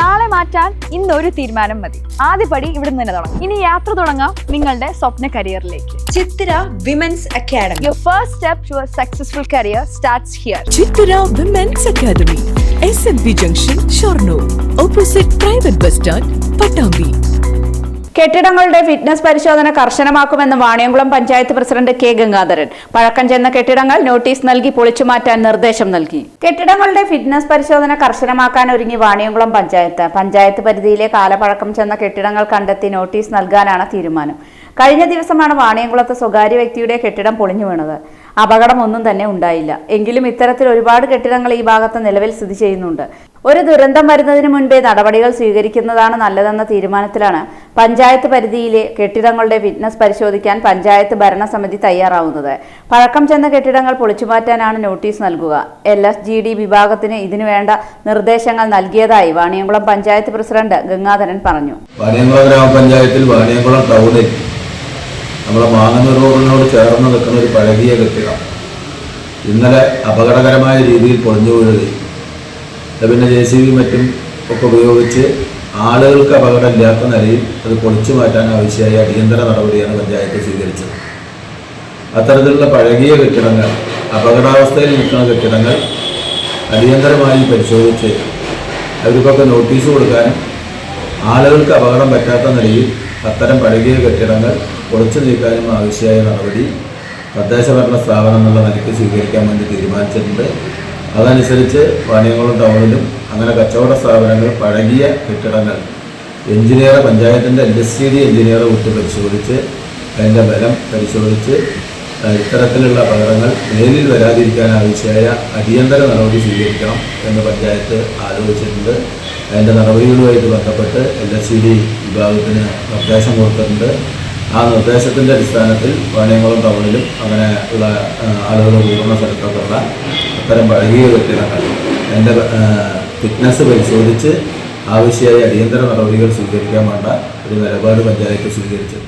നാളെ മാറ്റാൻ ഇന്ന് ഒരു തീരുമാനം മതി. ആദ്യപടി ഇവിടെ നിന്ന് തന്നെ തുടങ്ങാം. ഇനി യാത്ര തുടങ്ങാം നിങ്ങളുടെ സ്വപ്ന കരിയറിലേക്ക്. Chithira women's academy your first step to a successful career starts here Chithra women's academy S M B junction Shoranur opposite private bus stand Pattambi കെട്ടിടങ്ങളുടെ ഫിറ്റ്നസ് പരിശോധന കർശനമാക്കുമെന്ന് വാണിയംകുളം പഞ്ചായത്ത് പ്രസിഡന്റ് കെ ഗംഗാധരൻ. പഴക്കം ചെന്ന കെട്ടിടങ്ങൾ നോട്ടീസ് നൽകി പൊളിച്ചുമാറ്റാൻ നിർദ്ദേശം നൽകി. കെട്ടിടങ്ങളുടെ ഫിറ്റ്നസ് പരിശോധന കർശനമാക്കാൻ ഒരുങ്ങി വാണിയംകുളം പഞ്ചായത്ത്. പഞ്ചായത്ത് പരിധിയിലെ കാലപഴക്കം ചെന്ന കെട്ടിടങ്ങൾ കണ്ടെത്തി നോട്ടീസ് നൽകാനാണ് തീരുമാനം. കഴിഞ്ഞ ദിവസമാണ് വാണിയംകുളത്ത് സ്വകാര്യ വ്യക്തിയുടെ കെട്ടിടം പൊളിഞ്ഞു വീണത്. അപകടമൊന്നും തന്നെ ഉണ്ടായില്ല. എങ്കിലും ഇത്തരത്തിൽ ഒരുപാട് കെട്ടിടങ്ങൾ ഈ ഭാഗത്ത് നിലവിൽ സ്ഥിതി ചെയ്യുന്നുണ്ട്. ഒരു ദുരന്തം വരുന്നതിന് മുൻപേ നടപടികൾ സ്വീകരിക്കുന്നതാണ് നല്ലതെന്ന തീരുമാനത്തിലാണ് പഞ്ചായത്ത് പരിധിയിലെ കെട്ടിടങ്ങളുടെ ഫിറ്റ്നസ് പരിശോധിക്കാൻ പഞ്ചായത്ത് ഭരണസമിതി തയ്യാറാവുന്നത്. പഴക്കം ചെന്ന കെട്ടിടങ്ങൾ പൊളിച്ചുമാറ്റാനാണ് നോട്ടീസ് നൽകുക. എൽ എസ് ജി ഡി വിഭാഗത്തിന് ഇതിനു വേണ്ട നിർദ്ദേശങ്ങൾ നൽകിയതായി വാണിയംകുളം പഞ്ചായത്ത് പ്രസിഡന്റ് ഗംഗാധരൻ പറഞ്ഞു. വാണിയംകുളം ഗ്രാമപഞ്ചായത്തിൽ വാണിയംകുളം ടൗണിൽ നമ്മളെ മാങ്ങന്നൂർ റോഡിനോട് ചേർന്ന് നിൽക്കുന്ന ഒരു പഴകിയ കെട്ടിടം. ഇന്നലെ അപകടകരമായ രീതിയിൽ പൊളിഞ്ഞു വീഴുകയും പിന്നെ ജെ സി ബി മറ്റും ഒക്കെ ഉപയോഗിച്ച് ആളുകൾക്ക് അപകടമില്ലാത്ത നിലയിൽ അത് പൊളിച്ചു മാറ്റാൻ ആവശ്യമായ അടിയന്തര നടപടിയാണ് പഞ്ചായത്ത് സ്വീകരിച്ചത്. അത്തരത്തിലുള്ള പഴകിയ കെട്ടിടങ്ങൾ അപകടാവസ്ഥയിൽ നിൽക്കുന്ന കെട്ടിടങ്ങൾ അടിയന്തരമായി പരിശോധിച്ച് അവർക്കൊക്കെ നോട്ടീസ് കൊടുക്കാനും ആളുകൾക്ക് അപകടം പറ്റാത്ത നിലയിൽ അത്തരം പഴകിയ കെട്ടിടങ്ങൾ പൊളിച്ചു നീക്കാനും ആവശ്യമായ നടപടി തദ്ദേശ ഭരണ സ്ഥാപനം എന്നുള്ള നിലയ്ക്ക് സ്വീകരിക്കാൻ വേണ്ടി തീരുമാനിച്ചിട്ടുണ്ട്. അതനുസരിച്ച് വാണിയംകുളം ടൗണിലും അങ്ങനെ കച്ചവട സ്ഥാപനങ്ങൾ പഴകിയ കെട്ടിടങ്ങൾ എഞ്ചിനീയർ പഞ്ചായത്തിന്റെ L S C D engineer വിട്ട് പരിശോധിച്ച് അതിന്റെ ബലം പരിശോധിച്ച് ഇത്തരത്തിലുള്ള അപകടങ്ങൾ മേലിൽ വരാതിരിക്കാൻ ആവശ്യമായ അടിയന്തര നടപടി സ്വീകരിക്കണം എന്ന് പഞ്ചായത്ത് ആലോചിച്ചിട്ടുണ്ട്. അതിന്റെ നടപടികളുമായിട്ട് ബന്ധപ്പെട്ട് എൽ എസ് സി ഡി വിഭാഗത്തിന് നിർദ്ദേശം കൊടുത്തിട്ടുണ്ട്. ആ നിർദ്ദേശത്തിന്റെ അടിസ്ഥാനത്തിൽ വാണിയംകുളം ടൗണിലും അങ്ങനെ ഉള്ള ആളുകൾ കൂടുന്ന സ്ഥലത്തൊക്കെയുള്ള അത്തരം പഴകിയ കെട്ടിടങ്ങൾ അതിന്റെ ഫിറ്റ്നസ് പരിശോധിച്ച് ആവശ്യമായ അടിയന്തര നടപടികൾ സ്വീകരിക്കാൻ വേണ്ട ഒരു നിലപാട് പഞ്ചായത്ത് സ്വീകരിച്ചത്